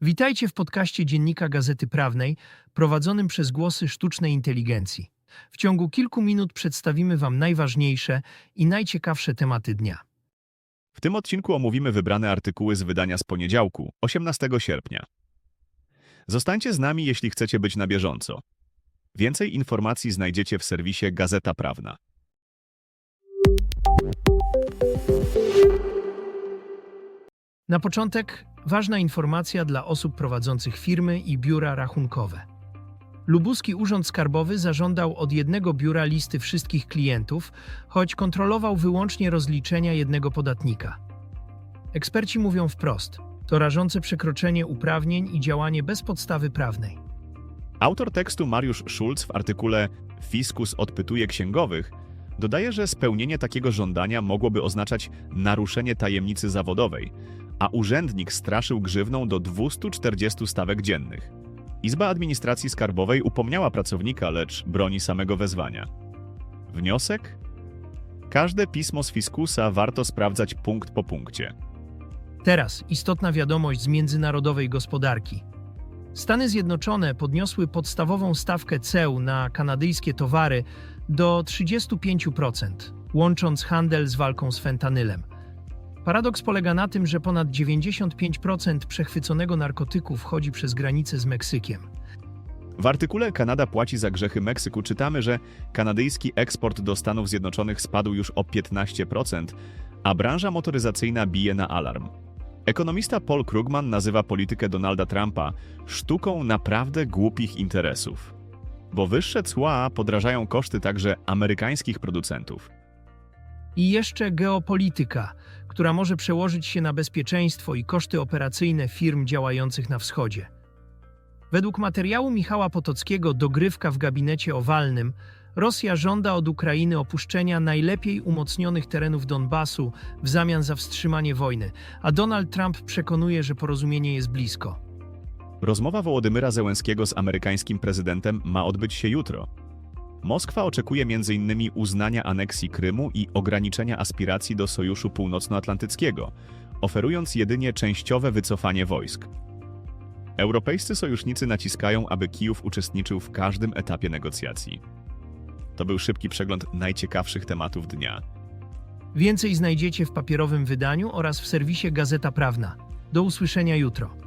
Witajcie w podcaście Dziennika Gazety Prawnej, prowadzonym przez głosy sztucznej inteligencji. W ciągu kilku minut przedstawimy Wam najważniejsze i najciekawsze tematy dnia. W tym odcinku omówimy wybrane artykuły z wydania z poniedziałku, 18 sierpnia. Zostańcie z nami, jeśli chcecie być na bieżąco. Więcej informacji znajdziecie w serwisie Gazeta Prawna. Na początek ważna informacja dla osób prowadzących firmy i biura rachunkowe. Lubuski Urząd Skarbowy zażądał od jednego biura listy wszystkich klientów, choć kontrolował wyłącznie rozliczenia jednego podatnika. Eksperci mówią wprost: to rażące przekroczenie uprawnień i działanie bez podstawy prawnej. Autor tekstu Mariusz Schulz w artykule Fiskus odpytuje księgowych dodaje, że spełnienie takiego żądania mogłoby oznaczać naruszenie tajemnicy zawodowej, a urzędnik straszył grzywną do 240 stawek dziennych. Izba Administracji Skarbowej upomniała pracownika, lecz broni samego wezwania. Wniosek? Każde pismo z fiskusa warto sprawdzać punkt po punkcie. Teraz istotna wiadomość z międzynarodowej gospodarki. Stany Zjednoczone podniosły podstawową stawkę ceł na kanadyjskie towary do 35%, łącząc handel z walką z fentanylem. Paradoks polega na tym, że ponad 95% przechwyconego narkotyku wchodzi przez granicę z Meksykiem. W artykule Kanada płaci za grzechy Meksyku czytamy, że kanadyjski eksport do Stanów Zjednoczonych spadł już o 15%, a branża motoryzacyjna bije na alarm. Ekonomista Paul Krugman nazywa politykę Donalda Trumpa sztuką naprawdę głupich interesów. Bo wyższe cła podrażają koszty także amerykańskich producentów. I jeszcze geopolityka, która może przełożyć się na bezpieczeństwo i koszty operacyjne firm działających na wschodzie. Według materiału Michała Potockiego Dogrywka w gabinecie owalnym, Rosja żąda od Ukrainy opuszczenia najlepiej umocnionych terenów Donbasu w zamian za wstrzymanie wojny, a Donald Trump przekonuje, że porozumienie jest blisko. Rozmowa Wołodymyra Zełenskiego z amerykańskim prezydentem ma odbyć się jutro. Moskwa oczekuje m.in. uznania aneksji Krymu i ograniczenia aspiracji do Sojuszu Północnoatlantyckiego, oferując jedynie częściowe wycofanie wojsk. Europejscy sojusznicy naciskają, aby Kijów uczestniczył w każdym etapie negocjacji. To był szybki przegląd najciekawszych tematów dnia. Więcej znajdziecie w papierowym wydaniu oraz w serwisie Gazeta Prawna. Do usłyszenia jutro.